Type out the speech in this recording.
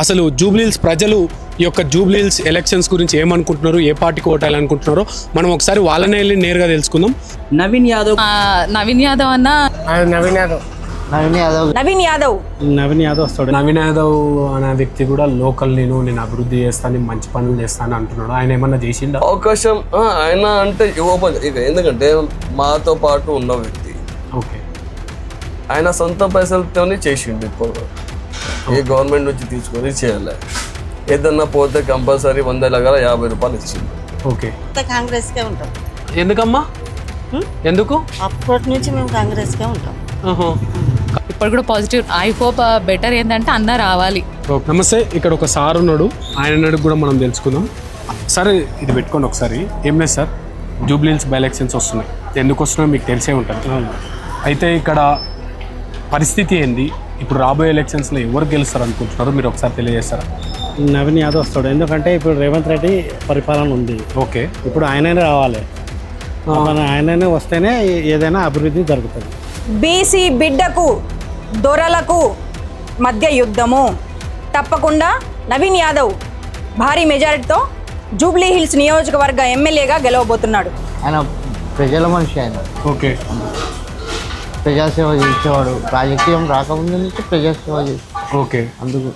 అసలు జూబ్లీహిల్స్ ప్రజలు ఈ యొక్క జూబ్లీహిల్స్ ఎలక్షన్స్ గురించి ఏమనుకుంటున్నారు ఏ పార్టీకి ఓటాలనుకుంటున్నారో మనం ఒకసారి వాళ్ళనే వెళ్ళి నేరుగా తెలుసుకుందాం. నవీన్ యాదవ్. నవీన్ యాదవ్ అన్న. నవీన్ యాదవ్. నవీన్ యాదవ్. నవీన్ యాదవ్. నవీన్ యాదవ్ వస్తాడు. నవీన్ యాదవ్ అనే వ్యక్తి కూడా లోకల్ నేను నేను అభివృద్ధి చేస్తాను నేను మంచి పనులు చేస్తాను అంటున్నాడు. ఆయన ఏమన్నా చేసిండా? అవకాశం ఆ, ఆయన అంటే ఓపెన్ ఇక ఎందుకంటే మాతో పాటు ఉన్న వ్యక్తి. ఓకే. ఆయన సొంత పైసలతోనే చేసిండు ఇప్పుడు ఏ గవర్నమెంట్ నుంచి తీసుకొని చేయాలి. ఏదన్నా పోతే కంపల్సరీ వంద లగల యాభై రూపాయలు ఇచ్చిండు ఓకే. కాంగ్రెస్కే ఉంటాం. ఎందుకమ్మా? ఎందుకు? అప్పటి నుంచి మేము కాంగ్రెస్కే ఉంటాం. ఇప్పుడు కూడా పాజిటివ్ ఐ హోప్ బెటర్ ఏంటంటే అన్న రావాలి. ఓకే. నమస్తే ఇక్కడ ఒక సార్ ఉన్నాడు. ఆయన కూడా మనం తెలుసుకుందాం. సరే ఇది పెట్టుకోండి ఒకసారి. ఏం లేదు సార్. జూబ్లీహిల్స్ బై ఎలక్షన్స్ వస్తున్నాయి. ఎందుకు వస్తున్నాయో మీకు తెలిసే ఉంటుంది. అయితే ఇక్కడ పరిస్థితి ఏంది? ఇప్పుడు రాబోయే ఎలక్షన్స్లో ఎవరు గెలుస్తారు అనుకుంటున్నారు మీరు ఒకసారి తెలియజేస్తారా? నవీన్ యాదవ్ వస్తాడు. ఎందుకంటే ఇప్పుడు రేవంత్ రెడ్డి పరిపాలన ఉంది. ఓకే. ఇప్పుడు ఆయననే రావాలి. మన ఆయననే వస్తేనే ఏదైనా అభివృద్ధి జరుగుతుంది. బీసీ బిడ్డకు దొరలకు మధ్య యుద్ధము. తప్పకుండా నవీన్ యాదవ్ భారీ మెజారిటీతో జూబ్లీ హిల్స్ నియోజకవర్గ ఎమ్మెల్యేగా గెలవబోతున్నాడు. ఆయన ప్రజల మనిషి ఆయన. ఓకే. ప్రజాసేవ చేసేవాడు. రాజకీయం రాకముందు నుంచి ప్రజాసేవ చేసి ఓకే. అందుకు